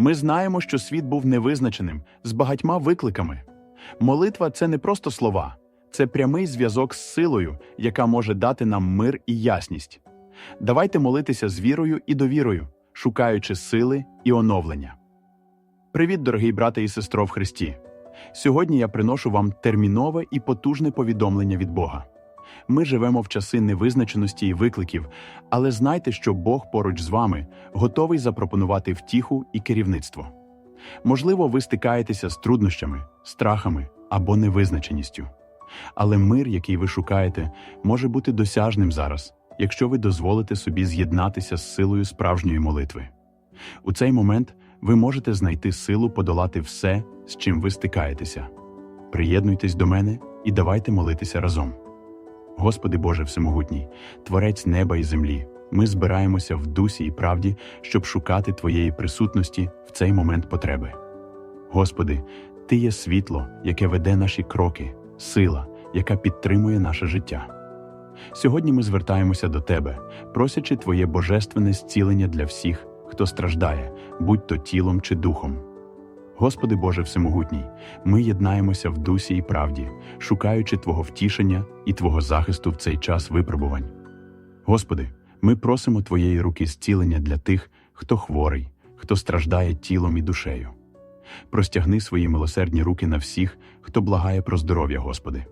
Ми знаємо, що світ був невизначеним, з багатьма викликами. Молитва це не просто слова, це прямий зв'язок з силою, яка може дати нам мир і ясність. Давайте молитися з вірою і довірою, шукаючи сили і оновлення. Привіт, дорогий брате і сестро в Христі! Сьогодні я приношу вам термінове і потужне повідомлення від Бога. Ми живемо в часи невизначеності і викликів, але знайте, що Бог поруч з вами готовий запропонувати втіху і керівництво. Можливо, ви стикаєтеся з труднощами, страхами або невизначеністю. Але мир, який ви шукаєте, може бути досяжним зараз, якщо ви дозволите собі з'єднатися з силою справжньої молитви. У цей момент ви можете знайти силу подолати все, з чим ви стикаєтеся. Приєднуйтесь до мене і давайте молитися разом. Господи Боже Всемогутній, Творець неба і землі, ми збираємося в дусі і правді, щоб шукати Твоєї присутності в цей момент потреби. Господи, Ти є світло, яке веде наші кроки, сила, яка підтримує наше життя. Сьогодні ми звертаємося до Тебе, просячи Твоє божественне зцілення для всіх, хто страждає, будь то тілом чи духом. Господи Боже Всемогутній, ми єднаємося в дусі і правді, шукаючи Твого втішення і Твого захисту в цей час випробувань. Господи, ми просимо Твоєї руки зцілення для тих, хто хворий, хто страждає тілом і душею. Простягни свої милосердні руки на всіх, хто благає про здоров'я, Господи.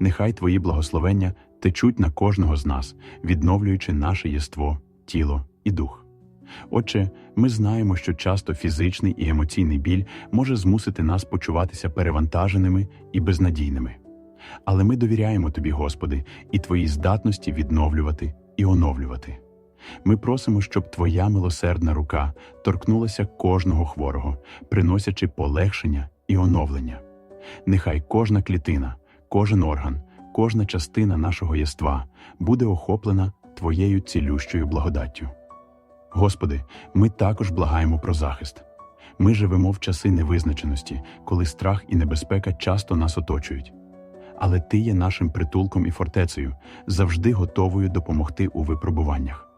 Нехай Твої благословення течуть на кожного з нас, відновлюючи наше єство, тіло і дух. Отче, ми знаємо, що часто фізичний і емоційний біль може змусити нас почуватися перевантаженими і безнадійними. Але ми довіряємо Тобі, Господи, і Твоїй здатності відновлювати і оновлювати. Ми просимо, щоб Твоя милосердна рука торкнулася кожного хворого, приносячи полегшення і оновлення. Нехай кожна клітина, кожен орган, кожна частина нашого єства буде охоплена Твоєю цілющою благодаттю. Господи, ми також благаємо про захист. Ми живемо в часи невизначеності, коли страх і небезпека часто нас оточують. Але Ти є нашим притулком і фортецею, завжди готовою допомогти у випробуваннях.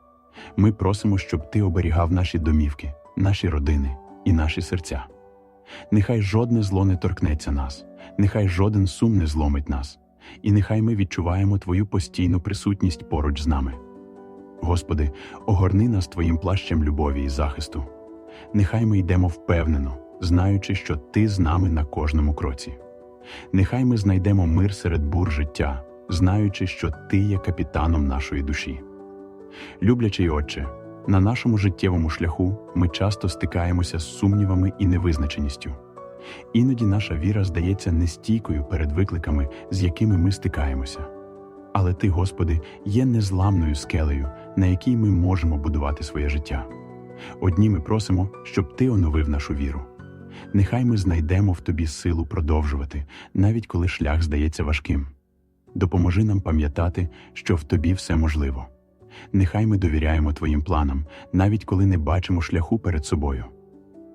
Ми просимо, щоб Ти оберігав наші домівки, наші родини і наші серця. Нехай жодне зло не торкнеться нас, нехай жоден сум не зломить нас, і нехай ми відчуваємо Твою постійну присутність поруч з нами. Господи, огорни нас Твоїм плащем любові і захисту. Нехай ми йдемо впевнено, знаючи, що Ти з нами на кожному кроці. Нехай ми знайдемо мир серед бур життя, знаючи, що Ти є капітаном нашої душі. Люблячий Отче, на нашому життєвому шляху ми часто стикаємося з сумнівами і невизначеністю. Іноді наша віра здається нестійкою перед викликами, з якими ми стикаємося. Але Ти, Господи, є незламною скелею, на якій ми можемо будувати своє життя. Одні ми просимо, щоб Ти оновив нашу віру. Нехай ми знайдемо в Тобі силу продовжувати, навіть коли шлях здається важким. Допоможи нам пам'ятати, що в Тобі все можливо. Нехай ми довіряємо Твоїм планам, навіть коли не бачимо шляху перед собою.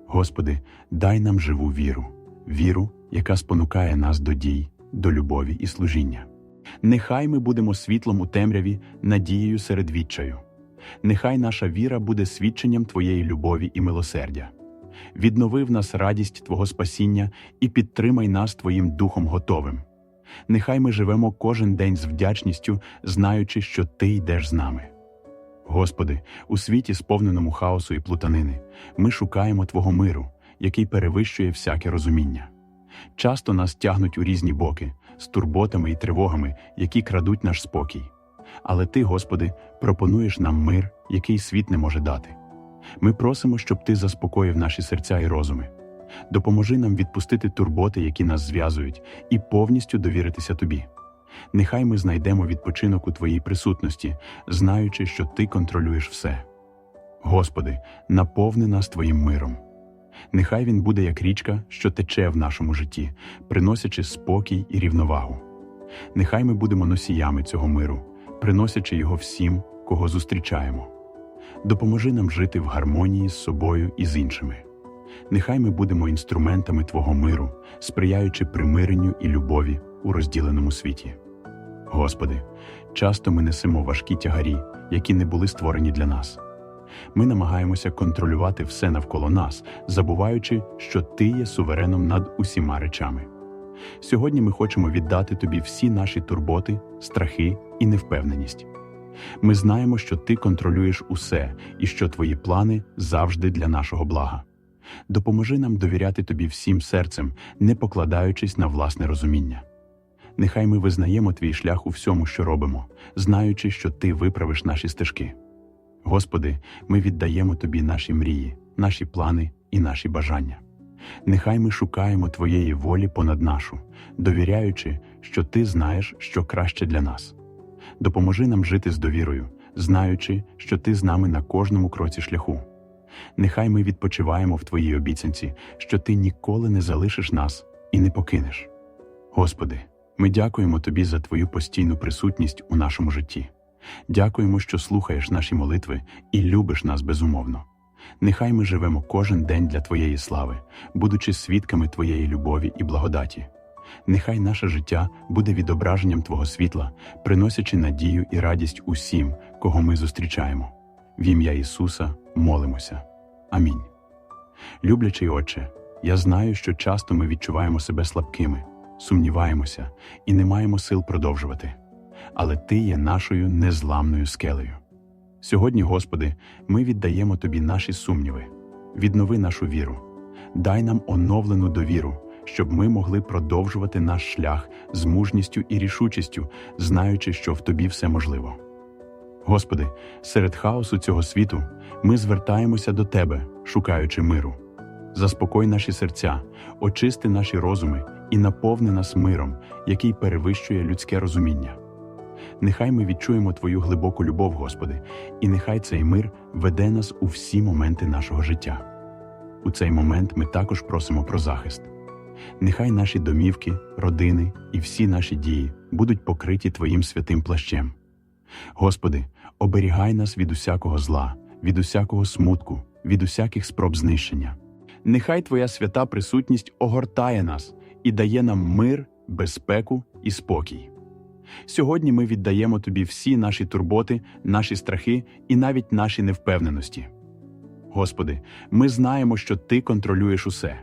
Господи, дай нам живу віру, віру, яка спонукає нас до дій, до любові і служіння. Нехай ми будемо світлом у темряві, надією серед відчаю. Нехай наша віра буде свідченням Твоєї любові і милосердя. Віднови в нас радість Твого спасіння і підтримай нас Твоїм Духом готовим. Нехай ми живемо кожен день з вдячністю, знаючи, що Ти йдеш з нами. Господи, у світі, сповненому хаосу і плутанини, ми шукаємо Твого миру, який перевищує всяке розуміння. Часто нас тягнуть у різні боки, з турботами і тривогами, які крадуть наш спокій. Але Ти, Господи, пропонуєш нам мир, який світ не може дати. Ми просимо, щоб Ти заспокоїв наші серця і розуми. Допоможи нам відпустити турботи, які нас зв'язують, і повністю довіритися Тобі. Нехай ми знайдемо відпочинок у Твоїй присутності, знаючи, що Ти контролюєш все. Господи, наповни нас Твоїм миром. Нехай він буде як річка, що тече в нашому житті, приносячи спокій і рівновагу. Нехай ми будемо носіями цього миру, приносячи його всім, кого зустрічаємо. Допоможи нам жити в гармонії з собою і з іншими. Нехай ми будемо інструментами Твого миру, сприяючи примиренню і любові у розділеному світі. Господи, часто ми несемо важкі тягарі, які не були створені для нас. Ми намагаємося контролювати все навколо нас, забуваючи, що ти є сувереном над усіма речами. Сьогодні ми хочемо віддати тобі всі наші турботи, страхи і невпевненість. Ми знаємо, що ти контролюєш усе і що твої плани завжди для нашого блага. Допоможи нам довіряти тобі всім серцем, не покладаючись на власне розуміння. Нехай ми визнаємо твій шлях у всьому, що робимо, знаючи, що ти виправиш наші стежки. Господи, ми віддаємо тобі наші мрії, наші плани і наші бажання. Нехай ми шукаємо Твоєї волі понад нашу, довіряючи, що Ти знаєш, що краще для нас. Допоможи нам жити з довірою, знаючи, що Ти з нами на кожному кроці шляху. Нехай ми відпочиваємо в Твоїй обіцянці, що Ти ніколи не залишиш нас і не покинеш. Господи, ми дякуємо Тобі за Твою постійну присутність у нашому житті. Дякуємо, що слухаєш наші молитви і любиш нас безумовно. Нехай ми живемо кожен день для Твоєї слави, будучи свідками Твоєї любові і благодаті. Нехай наше життя буде відображенням Твого світла, приносячи надію і радість усім, кого ми зустрічаємо. В ім'я Ісуса молимося. Амінь. Люблячий Отче, я знаю, що часто ми відчуваємо себе слабкими, сумніваємося і не маємо сил продовжувати. Але Ти є нашою незламною скелею. Сьогодні, Господи, ми віддаємо Тобі наші сумніви, віднови нашу віру, дай нам оновлену довіру, щоб ми могли продовжувати наш шлях з мужністю і рішучістю, знаючи, що в Тобі все можливо. Господи, серед хаосу цього світу ми звертаємося до Тебе, шукаючи миру. Заспокой наші серця, очисти наші розуми і наповни нас миром, який перевищує людське розуміння. Нехай ми відчуємо Твою глибоку любов, Господи, і нехай цей мир веде нас у всі моменти нашого життя. У цей момент ми також просимо про захист. Нехай наші домівки, родини і всі наші дії будуть покриті Твоїм святим плащем. Господи, оберігай нас від усякого зла, від усякого смутку, від усяких спроб знищення. Нехай Твоя свята присутність огортає нас і дає нам мир, безпеку і спокій. Сьогодні ми віддаємо тобі всі наші турботи, наші страхи і навіть наші невпевненості. Господи, ми знаємо, що Ти контролюєш усе.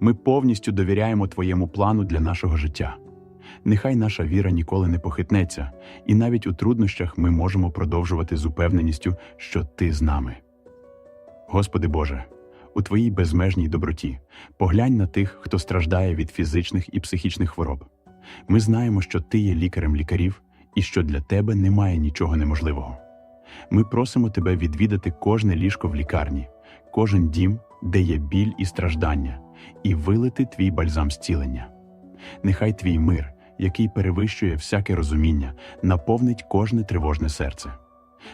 Ми повністю довіряємо Твоєму плану для нашого життя. Нехай наша віра ніколи не похитнеться, і навіть у труднощах ми можемо продовжувати з упевненістю, що Ти з нами. Господи Боже, у Твоїй безмежній доброті поглянь на тих, хто страждає від фізичних і психічних хвороб. Ми знаємо, що ти є лікарем лікарів і що для тебе немає нічого неможливого. Ми просимо тебе відвідати кожне ліжко в лікарні, кожен дім, де є біль і страждання, і вилити твій бальзам зцілення. Нехай твій мир, який перевищує всяке розуміння, наповнить кожне тривожне серце.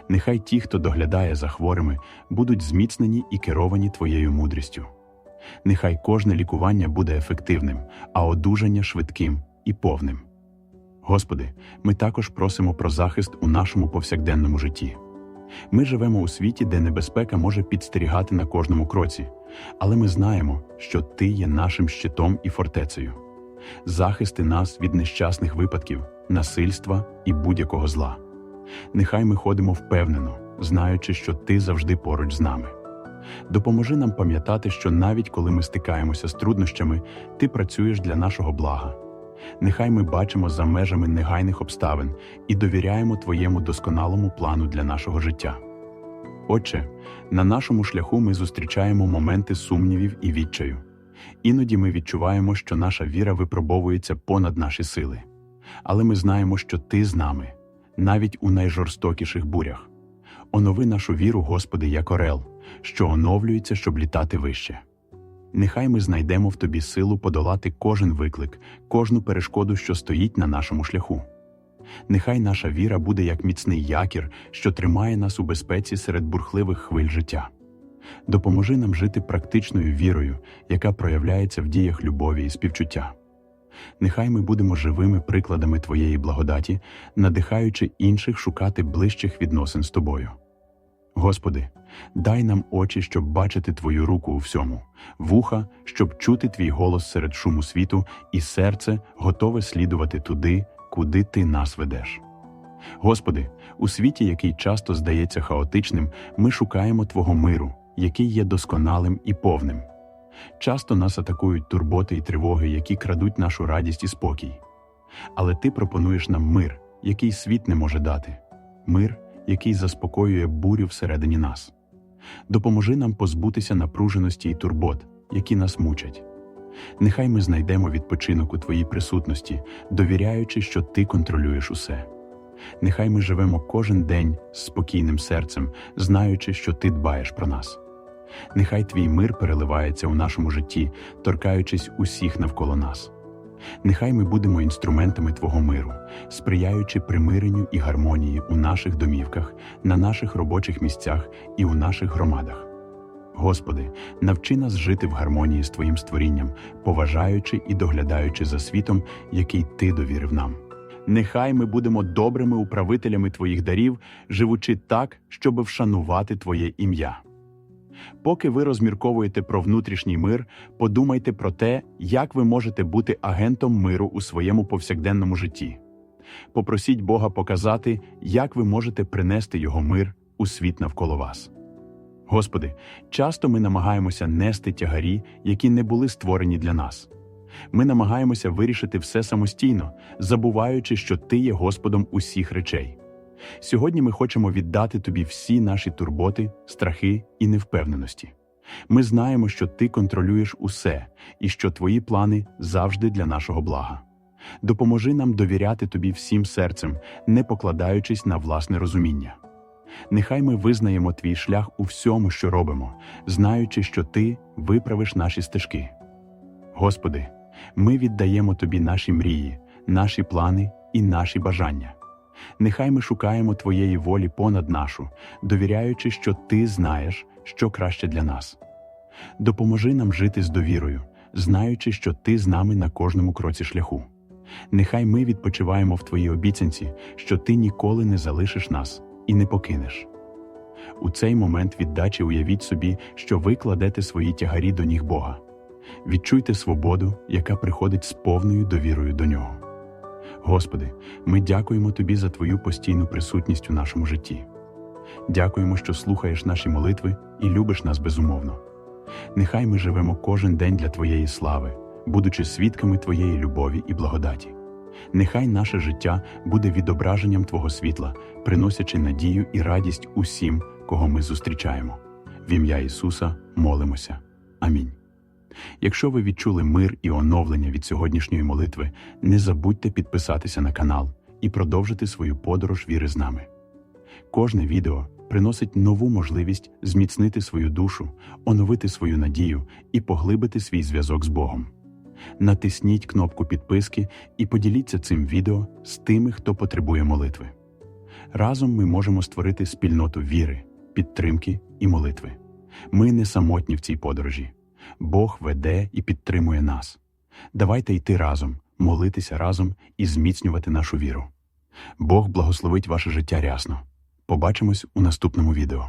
Нехай ті, хто доглядає за хворими, будуть зміцнені і керовані твоєю мудрістю. Нехай кожне лікування буде ефективним, а одужання швидким і повним. Господи, ми також просимо про захист у нашому повсякденному житті. Ми живемо у світі, де небезпека може підстерігати на кожному кроці, але ми знаємо, що Ти є нашим щитом і фортецею. Захисти нас від нещасних випадків, насильства і будь-якого зла. Нехай ми ходимо впевнено, знаючи, що Ти завжди поруч з нами. Допоможи нам пам'ятати, що навіть коли ми стикаємося з труднощами, Ти працюєш для нашого блага. Нехай ми бачимо за межами негайних обставин і довіряємо Твоєму досконалому плану для нашого життя. Отче, на нашому шляху ми зустрічаємо моменти сумнівів і відчаю. Іноді ми відчуваємо, що наша віра випробовується понад наші сили. Але ми знаємо, що Ти з нами, навіть у найжорстокіших бурях. Онови нашу віру, Господи, як орел, що оновлюється, щоб літати вище. Нехай ми знайдемо в тобі силу подолати кожен виклик, кожну перешкоду, що стоїть на нашому шляху. Нехай наша віра буде як міцний якір, що тримає нас у безпеці серед бурхливих хвиль життя. Допоможи нам жити практичною вірою, яка проявляється в діях любові і співчуття. Нехай ми будемо живими прикладами Твоєї благодаті, надихаючи інших шукати ближчих відносин з тобою. Господи, дай нам очі, щоб бачити Твою руку у всьому, вуха, щоб чути Твій голос серед шуму світу, і серце готове слідувати туди, куди Ти нас ведеш. Господи, у світі, який часто здається хаотичним, ми шукаємо Твого миру, який є досконалим і повним. Часто нас атакують турботи і тривоги, які крадуть нашу радість і спокій. Але Ти пропонуєш нам мир, який світ не може дати, мир, який заспокоює бурю всередині нас. Допоможи нам позбутися напруженості і турбот, які нас мучать. Нехай ми знайдемо відпочинок у Твоїй присутності, довіряючи, що Ти контролюєш усе. Нехай ми живемо кожен день з спокійним серцем, знаючи, що Ти дбаєш про нас. Нехай Твій мир переливається у нашому житті, торкаючись усіх навколо нас. Нехай ми будемо інструментами Твого миру, сприяючи примиренню і гармонії у наших домівках, на наших робочих місцях і у наших громадах. Господи, навчи нас жити в гармонії з Твоїм створінням, поважаючи і доглядаючи за світом, який Ти довірив нам. Нехай ми будемо добрими управителями Твоїх дарів, живучи так, щоб вшанувати Твоє ім'я. Поки ви розмірковуєте про внутрішній мир, подумайте про те, як ви можете бути агентом миру у своєму повсякденному житті. Попросіть Бога показати, як ви можете принести Його мир у світ навколо вас. Господи, часто ми намагаємося нести тягарі, які не були створені для нас. Ми намагаємося вирішити все самостійно, забуваючи, що Ти є Господом усіх речей. Сьогодні ми хочемо віддати Тобі всі наші турботи, страхи і невпевненості. Ми знаємо, що Ти контролюєш усе і що Твої плани завжди для нашого блага. Допоможи нам довіряти Тобі всім серцем, не покладаючись на власне розуміння. Нехай ми визнаємо твій шлях у всьому, що робимо, знаючи, що Ти виправиш наші стежки. Господи, ми віддаємо Тобі наші мрії, наші плани і наші бажання. Нехай ми шукаємо Твоєї волі понад нашу, довіряючи, що Ти знаєш, що краще для нас. Допоможи нам жити з довірою, знаючи, що Ти з нами на кожному кроці шляху. Нехай ми відпочиваємо в Твоїй обіцянці, що Ти ніколи не залишиш нас і не покинеш. У цей момент віддачі уявіть собі, що ви кладете свої тягарі до ніг Бога. Відчуйте свободу, яка приходить з повною довірою до нього. Господи, ми дякуємо Тобі за Твою постійну присутність у нашому житті. Дякуємо, що слухаєш наші молитви і любиш нас безумовно. Нехай ми живемо кожен день для Твоєї слави, будучи свідками Твоєї любові і благодаті. Нехай наше життя буде відображенням Твого світла, приносячи надію і радість усім, кого ми зустрічаємо. В ім'я Ісуса молимося. Амінь. Якщо ви відчули мир і оновлення від сьогоднішньої молитви, не забудьте підписатися на канал і продовжити свою подорож віри з нами. Кожне відео приносить нову можливість зміцнити свою душу, оновити свою надію і поглибити свій зв'язок з Богом. Натисніть кнопку підписки і поділіться цим відео з тими, хто потребує молитви. Разом ми можемо створити спільноту віри, підтримки і молитви. Ми не самотні в цій подорожі. Бог веде і підтримує нас. Давайте йти разом, молитися разом і зміцнювати нашу віру. Бог благословить ваше життя рясно. Побачимось у наступному відео.